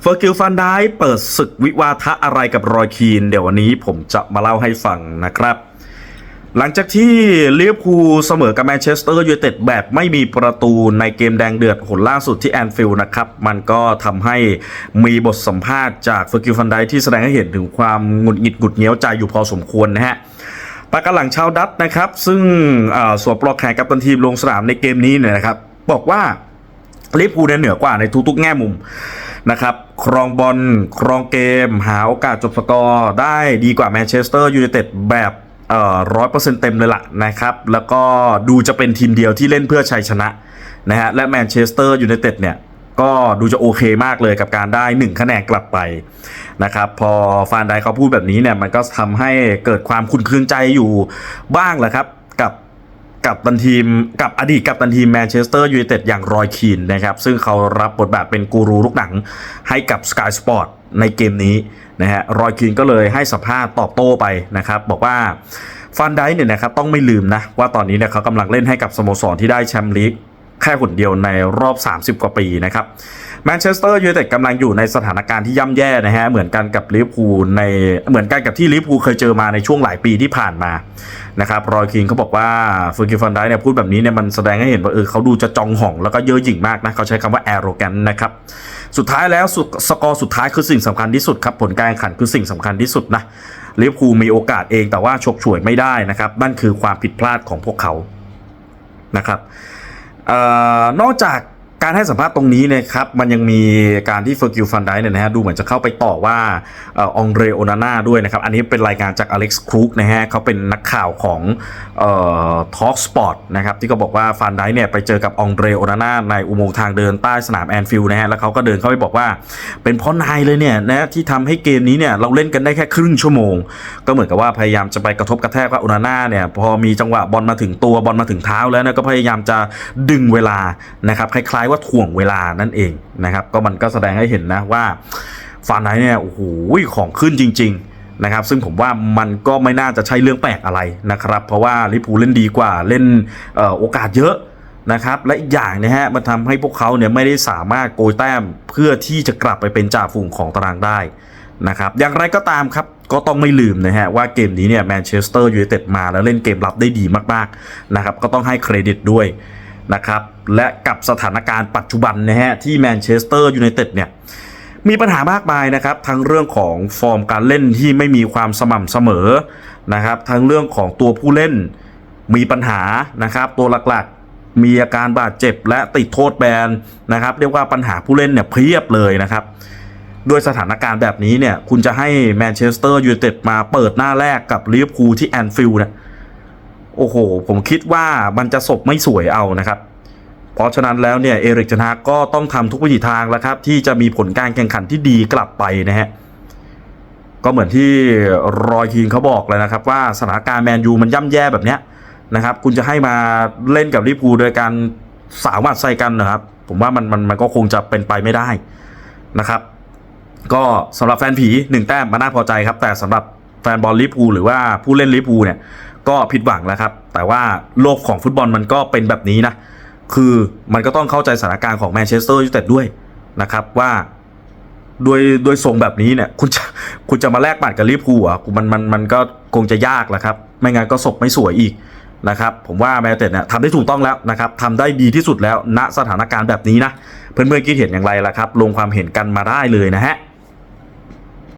เฟอร์กิลฟันได้เปิดศึกวิวาทะอะไรกับรอยคีน เดี๋ยววันนี้ผมจะมาเล่าให้ฟังนะครับ หลังจากที่ลิเวอร์พูเสมอกับแมนเชสเตอร์ยูไนเต็ดแบบไม่มีประตูในเกมแดงเดือดหนล่าสุดที่แอนฟิลด์นะครับ มันก็ทำให้มีบทสัมภาษณ์จากเฟอร์กิลฟันไดที่แสดงให้เห็นถึงความหงุดหงิดหงุดเหงี้ยวใจอยู่พอสมควรนะฮะปากกาหลังชาวดัตนะครับ ซึ่งสวมปลอกแขนกับตันทีมลงสนามในเกมนี้เนี่ยนะครับ บอกว่าลิเวอร์พูลเนี่ยเหนือกว่าในทุกๆแง่มุม นะครับครองบอลครองเกม หาโอกาสจบสกอร์ได้ดีกว่าแมนเชสเตอร์ยูไนเต็ดแบบร้อยเปอร์เซ็นต์เต็มเลยล่ะนะครับ แล้วก็ดูจะเป็นทีมเดียวที่เล่นเพื่อชัยชนะนะฮะและแมนเชสเตอร์ยูไนเต็ดเนี่ยก็ดูจะโอเคมากเลยกับการได้ 1 คะแนนกลับไปนะครับพอฟานไดเขาพูดแบบนี้เนี่ยมันก็ทำให้เกิดความคุ้นเครื่องใจอยู่บ้างแหละครับกับ กับตันทีมกับอดีตกับตันทีมแมนเชสเตอร์ยูไนเต็ดอย่างรอยคีนนะครับซึ่งเขารับบทบาทเป็นกูรูลูกหนังให้กับ Sky Sport ในเกมนี้นะฮะรอยคีนก็เลยให้สัมภาษณ์ตอบโต้ไปนะครับบอกว่าฟันไดเนี่ยนะครับต้องไม่ลืมนะว่าตอนนี้เนี่ยเขากำลังเล่นให้กับสโมสรที่ได้แชมป์ลีกแค่คนเดียวในรอบ 30 กว่าปีนะครับ แมนเชสเตอร์ยูไนเต็ดกำลังอยู่ในสถานการณ์ที่ย่ำแย่นะฮะเหมือนกันกับลิเวอร์พูลในเหมือนกันกับที่ลิเวอร์พูลเคยเจอมาในช่วงหลายปีที่ผ่านมานะครับรอยคิงเขาบอกว่าเฟอร์กิฟันไดเนี่ยพูดแบบนี้เนี่ยมันแสดงให้เห็นว่าเออเขาดูจะจองห่องแล้วก็เย่อหยิ่งมากนะเขาใช้คำว่า arrogant นะครับสุดท้ายแล้วสสกอร์สุดท้ายคือสิ่งสำคัญที่สุดครับผลการแข่งขันคือสิ่งสำคัญที่สุดนะลิเวอร์พูลมีโอกาสเองแต่ว่าฉกฉวยไม่ได้นะครับนั่นคือความผิดพลาดของพวกเขานะครับออนอกจาก การให้สัมภาษณ์ตรงนี้นะครับมันยังมีการที่เฟอร์กิลฟันไดเนี่ยนะฮะดูเหมือนจะเข้าไปต่อว่าอองเรโอนาน่าด้วยนะครับ อันนี้เป็นรายงานจากอเล็กซ์ครูกนะฮะเขาเป็นนักข่าวของทอล์กสปอร์ตนะครับที่ก็บอกว่าฟันไดเนี่ยไปเจอกับอองเรโอนาน่าในอุโมงค์ทางเดินใต้สนามแอนฟิลด์นะฮะแล้วเขาก็เดินเข้าไปบอกว่า เป็นเพราะนายเลยเนี่ยนะที่ทำให้เกมนี้เนี่ยเราเล่นกันได้แค่ครึ่งชั่วโมง ก็เหมือนกับว่าพยายามจะไปกระทบกระแทกว่าโอนาน่าเนี่ยพอมีจังหวะบอลมาถึงตัวบอลมาถึงเท้าแล้วก็พยายามจะดึงเวลานะครับคล้ายๆว่าถ่วงเวลานั่นเองนะครับ ก็มันก็แสดงให้เห็นนะว่าฟานไนเนี่ยโอ้โหของขึ้นจริง ๆนะครับ ซึ่งผมว่ามันก็ไม่น่าจะใช่เรื่องแปลกอะไรนะครับ เพราะว่าลิเวอร์พูเล่นดีกว่าเล่นออโอกาสเยอะนะครับ และอีกอย่างนะฮะมันทำให้พวกเขาเนี่ยไม่ได้สามารถโกยแต้มเพื่อที่จะกลับไปเป็นจ่าฝูงของตารางได้นะครับ อย่างไรก็ตามครับก็ต้องไม่ลืมนะฮะว่าเกมนี้เนี่ยแมนเชสเตอร์ยูไนเต็ดมาแล้วเล่นเกมรับได้ดีมากๆนะครับก็ต้องให้เครดิตด้วย นะครับและกับสถานการณ์ปัจจุบันนะฮะที่แมนเชสเตอร์ยูไนเต็ดเนี่ยมีปัญหามากมายนะครับทั้งเรื่องของฟอร์มการเล่นที่ไม่มีความสม่ำเสมอนะครับทั้งเรื่องของตัวผู้เล่นมีปัญหานะครับตัวหลักๆมีอาการบาดเจ็บและติดโทษแบนนะครับเรียกว่าปัญหาผู้เล่นเนี่ยเพียบเลยนะครับด้วยสถานการณ์แบบนี้เนี่ยคุณจะให้แมนเชสเตอร์ยูไนเต็ดมาเปิดหน้าแรกกับลิเวอร์พูลที่แอนฟิลด์เนี่ย โอ้โห ผมคิดว่ามันจะศพไม่สวยเอานะครับ เพราะฉะนั้นแล้วเนี่ยเอริกเจนฮาก็ต้องทำทุกวิถีทางแล้วครับ ที่จะมีผลการแข่งขันที่ดีกลับไปนะฮะก็เหมือนที่รอยคีนเขาบอกเลยนะครับ ว่าสถานการณ์แมนยูมันย่ำแย่แบบเนี้ยนะครับ คุณจะให้มาเล่นกับลิเวอร์พูโดยการสาวมัดใส่กันนะครับ ผมว่ามันมันมันก็คงจะเป็นไปไม่ได้นะครับ ก็สำหรับแฟนผีหนึ่งแต้มมาน่าพอใจครับ แต่สำหรับแฟนบอลลิเวอร์พูหรือว่าผู้เล่นลิเวอร์พูเนี่ย ก็ผิดหวังแล้วครับ แต่ว่าโลกของฟุตบอลมันก็เป็นแบบนี้นะ คือมันก็ต้องเข้าใจสถานการณ์ของแมนเชสเตอร์ยูไนเต็ดด้วยนะครับว่าด้วยด้วยทรงแบบนี้เนี่ยคุณจะคุณจะมาแลกบัตรกับลิเวอร์พูลอะมันมันมันก็คงจะยากแหละครับ ไม่งั้นก็ศพไม่สวยอีกนะครับผมว่าแมนยูไนเต็ดเนี่ยทำได้ถูกต้องแล้วนะครับทำได้ดีที่สุดแล้วณสถานการณ์แบบนี้นะ เพื่อนๆคิดเห็นอย่างไรล่ะครับ ลงความเห็นกันมาได้เลยนะฮะ